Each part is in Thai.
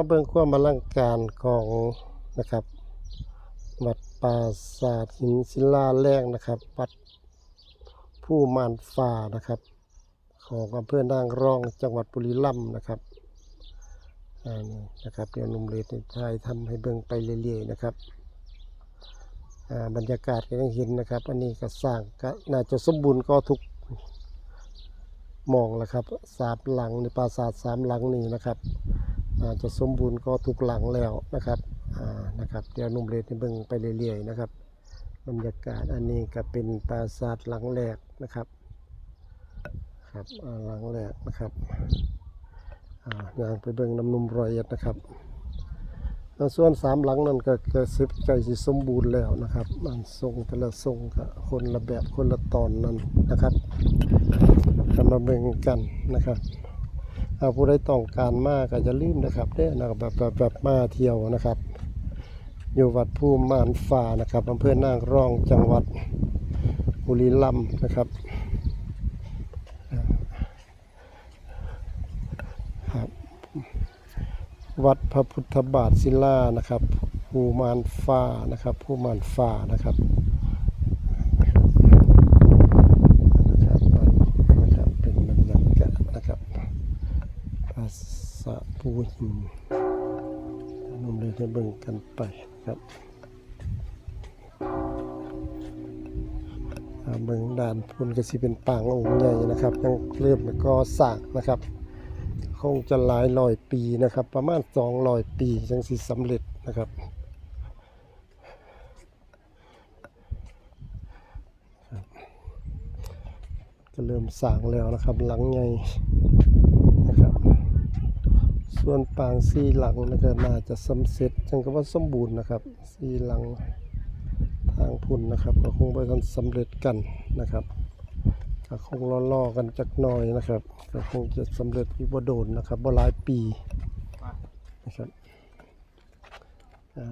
มาเบิ่งความอลังการของนะครับวัดปราสาทหินศิลาแรงนะครับ วัดผู้มานฟ้านะครับ ของอำเภอนางรองจังหวัดบุรีรัมย์นะครับอ่านี่นะครับเดี๋ยวนุ่มเลดทายทำให้เบิ่งไปเรื่อยๆนะครับบรรยากาศก็ยังเห็นนะครับ อันนี้ก็สร้างก็น่าจะสมบูรณ์ก็ทุกมองแล้วครับสามหลังในปราสาทสามหลังนี้นะครับ จจะสมบูรณ์ก็ทุกหลังแล้วนะครับอ่านะครับเดี๋ยวนุ่มเลดให้เบิ่งไปเรื่อยๆนะครับบรรยากาศอันนี้ก็เป็นปราสาทหลังแรกนะครับครับหลังแรกนะครับอ่างไปเบิ่งน้ำนมรอยเอ็ดนะครับส่วนสามหลังนั้นก็ก็สิบใกล้สิสมบูรณ์แล้วนะครับมันทรงแต่ละทรงก็คนละแบบคนละตอนนั้นนะครับก็มาเบิ่งกันนะครับ ถ้าผู้ใดต้องการมาก็จะลืมนะครับเด้นะครับแบบแบบแบบมาเที่ยวนะครับ อยู่วัดภูมิมานฟ้านะครับอำเภอนางรองจังหวัดบุรีรัมย์นะครับครับ วัดพระพุทธบาทศิลานะครับภูมานฟ้านะครับภูมานฟ้านะครับนะครับเป็นบรรยากาศนะครับ ภา ษาปูหินมเลยจะเบิ่งกันไปครับเบิ่งด่านพุ่นก็สิเป็นปางองค์ใหญ่นะครับ ยังเริ่มก็สร้างนะครับ คงจะหลายร้อยปีนะครับ ประมาณสองร้อยปีจังสิสำเร็จนะครับก็เริ่มสร้างแล้วนะครับ หลังใหญ่ ส่วนปางสีหลังนะครับน่าจะสำเร็จจังก็ว่าสมบูรณ์นะครับสีหลังทางพุ่นนะครับก็คงไปทันสำเร็จกันนะครับก็คงล่อๆกันจักหน่อยนะครับก็คงจะสำเร็จอีกบ่โดนนะครับบ่หลายปีนะครับ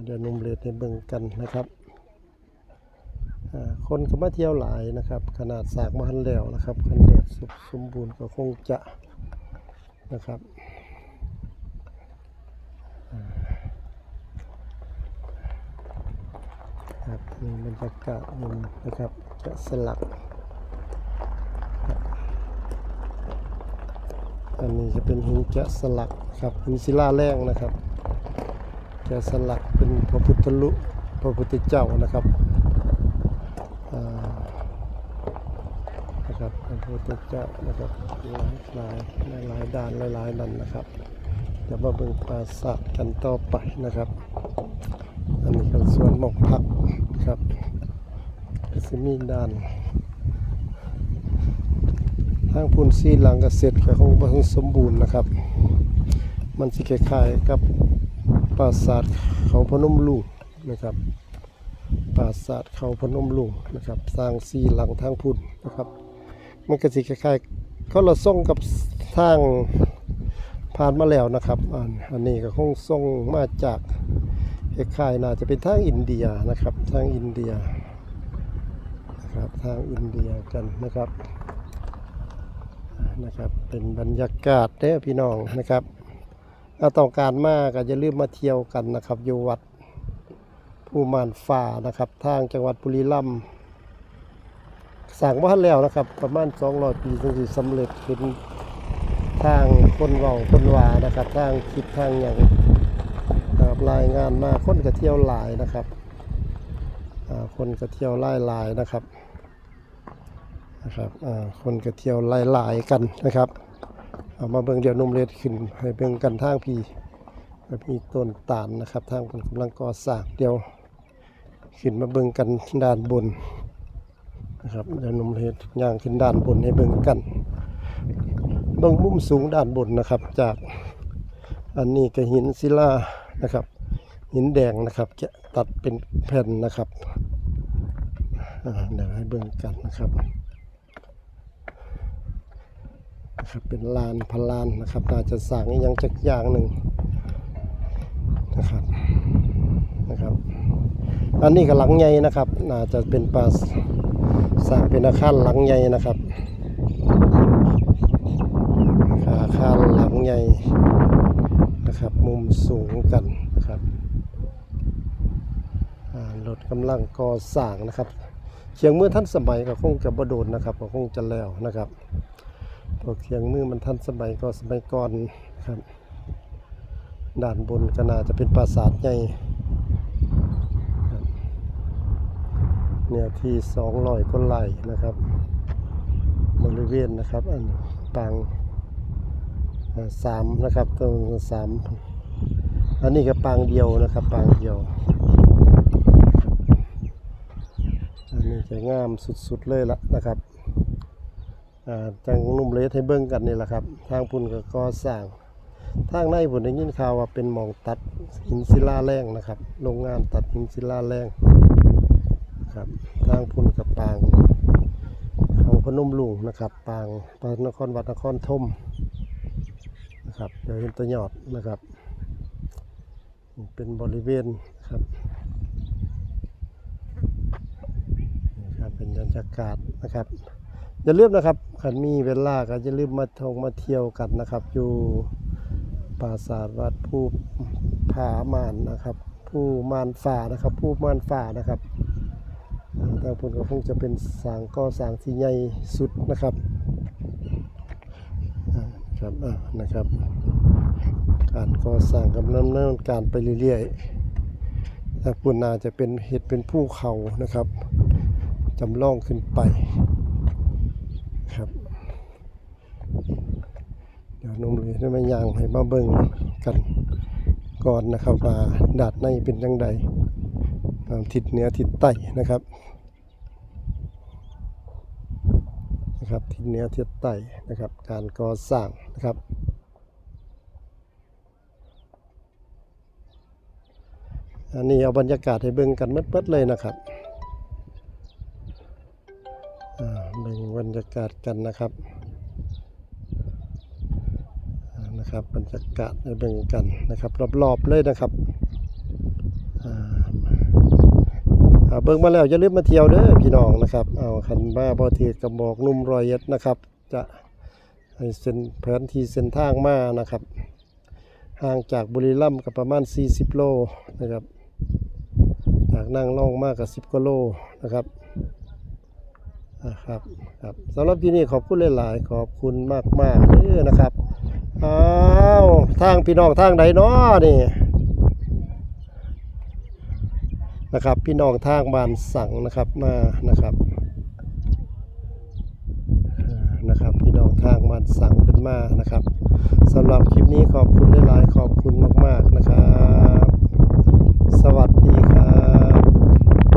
เดี๋ยวนุ่มเลดให้เบิ่งกันนะครับคนก็มาเที่ยวหลายนะครับ ขนาดสากมาหันแล้วนะครับคันเดดสมบูรณ์ก็คงจะนะครับ ครับมีบรรยากาศมุมนะครับแกะสลักอันนี้จะเป็นหินแกะสลักครับหินศิลาแรงนะครับแกะสลักเป็นพระพุทธลุพระพุทธเจ้านะครับนะครับพระพุทธเจ้านะครับหลายหลายหลายๆด้านหลายๆนั่นนะครับเดี๋ยวมาเบิ่งปราสาทกันต่อไปนะครับ อันนี้เป็สวนหมอกผัก ครับก็จะมีด้านทางพุ่นซีหลังเกษตรก็คงบ่สมบูรณ์นะครับ มันสิคล้ายๆกับปราสาทเขาพนมลุงนะครับปราสาทเขาพนมลุงนะครับ สร้างซีหลังทางพุ่นนะครับ มันก็สิคล้ายๆเขาเราส่งกับทางผ่านมาแล้วนะครับอันนี้ก็คงส่งมาจาก คล้ายๆน่าจะเป็นทางอินเดียนะครับทางอินเดียนะครับทางอินเดียกันนะครับนะครับ เป็นบรรยากาศเด้อพี่น้องนะครับถ้าต้องการมากก็อย่าลืมมาเที่ยวกันนะครับ อยู่วัดภูมานฟ้านะครับ ทางจังหวัดบุรีรัมย์สั่งว่าแล้วนะครับ ประมาณ 200 ปีถึงสิสำเร็จเป็นทางคนเว้าคนวานะครับ ทางคิดทางอย่าง ครับรายงานมาคนก็เที่ยวหลายนะครับคนก็เที่ยวไล่หลายนะครับนะครับคนก็เที่ยวไล่หลายกันนะครับเอามาเบิ่งเดียวนุ่มเลดขึ้นให้เบิ่งกันทางพี่พี่ต้นตาลนะครับทางคนกำลังก่อสร้างเดียวขึ้นมาเบิ่งกันด้านบนนะครับเดี๋ยวนุ่มเลดย่างขึ้นด้านบนให้เบิ่งกันเบิ่งมุมสูงด้านบนนะครับ จากอันนี้ก็หินศิลานะครับ หินแดงนะครับจะตัดเป็นแผ่นนะครับเดี๋ยวให้เบิ่งกันนะครับนะครับเป็นลานพลานนะครับน่าจะสั่งอหยังจักอย่างหนึ่งนะครับนะครับอันนี้ก็หลังใหญ่นะครับ น่าจะเป็นปราสสร้างเป็นอาคารหลังใหญ่นะครับอาคารหลังใหญ่นะครับ มุมสูงกันนะค รับอ่ารถกำลังก่อสร้างนะครับเคียงมือท่านสมัยก็คงจะบโดนนะครับก็คงจะแล้วนะครับพราะเคียงมือมันท่านสมัยก็สมัยก่อนครับ ด้านบนก็น่าจะเป็นปราสาทใหญ่เนี่ยที่200กว่าไร่นะครับ บริเวณนะครับอันปางสามนะครับตรงสามอันนี้ก็ปางเดียวนะครับ ปางเดียว อันนี้ จะงามสุดๆเลยละนะครับอ่าจังนุ่มเลสให้เบิ้งกันนี่แหละครับ ทางพุ่นก็ก่อสร้าง ทางในผมได้ยินข่าวว่าเป็นหมองตัดหินศิลาแรงนะครับ โรงงานตัดหินศิลาแรงครับ ทางพุ่นกับปางเขาพนมลุงนะครับ ปางปางนครวัดนครธมนะครับเดี๋ยวเห็นตะยอดนะครับ เป็นบริเวณครับนี่ ครับเป็นบรรยากาศนะครับ อย่าลืมนะครับขันมีเวลาก็อย่าลืมมาท่องมาเที่ยวกันนะครับ อยู่ปราสาทวัดผู้ผามานนะครับ ผู้มานฝ่านะครับ ผู้มานฝ่านะครับทางผลก็คงจะเป็นสางก่อสร้างที่ใหญ่สุดนะครับครับนะครับ การก่อสร้างกำลังดำเนินการไปเรื่อยๆทางปุ่นนาจะเป็นเห็ดเป็นภูเขานะครับ จำลองขึ้นไปครับ เดี๋ยวนมเลยได้มายางให้มาเบิ่งกันก่อนนะครับว่าดาดในเป็นยังไงทิศเหนือทิศใต้นะครับนะครับทิศเหนือทิศใต้นะครับ การก่อสร้างนะครับอันนี้เอาบรรยากาศให้เบิ่งกันเมืดๆเลยนะครับ บรรยากาศกันนะครับนะครับบรรยากาศให้เบิ่งกันนะครับ รอบๆเลยนะครับอ่าอ่าเบิ่งมาแล้วอย่าลืมมาเที่ยวเด้อพี่น้องนะครับเอาคันบ้าบ่ถือกระบอกนุ่มรอยเอ็ดนะครับ จะให้เส้นแผนที่เส้นทางมานะครับ ห่างจากบุรีรัมย์ก็ประมาณ 40 โลนะครับจากนั่งล่องมากกับ10กิโลนะครับ ครับครับสำหรับที่นี่ขอบคุณหลายๆ ขอบคุณมากมากเลยนะครับอ้าวทางพี่น้องทางใดเนาะนี่นะครับ พี่น้องทางบานสั่งนะครับมานะครับนะครับ พี่น้องทางบานสั่งขึ้นมานะครับสำหรับคลิปนี้ขอบคุณหลายๆขอบคุณมาก ๆนะครับ สวัสดีครับ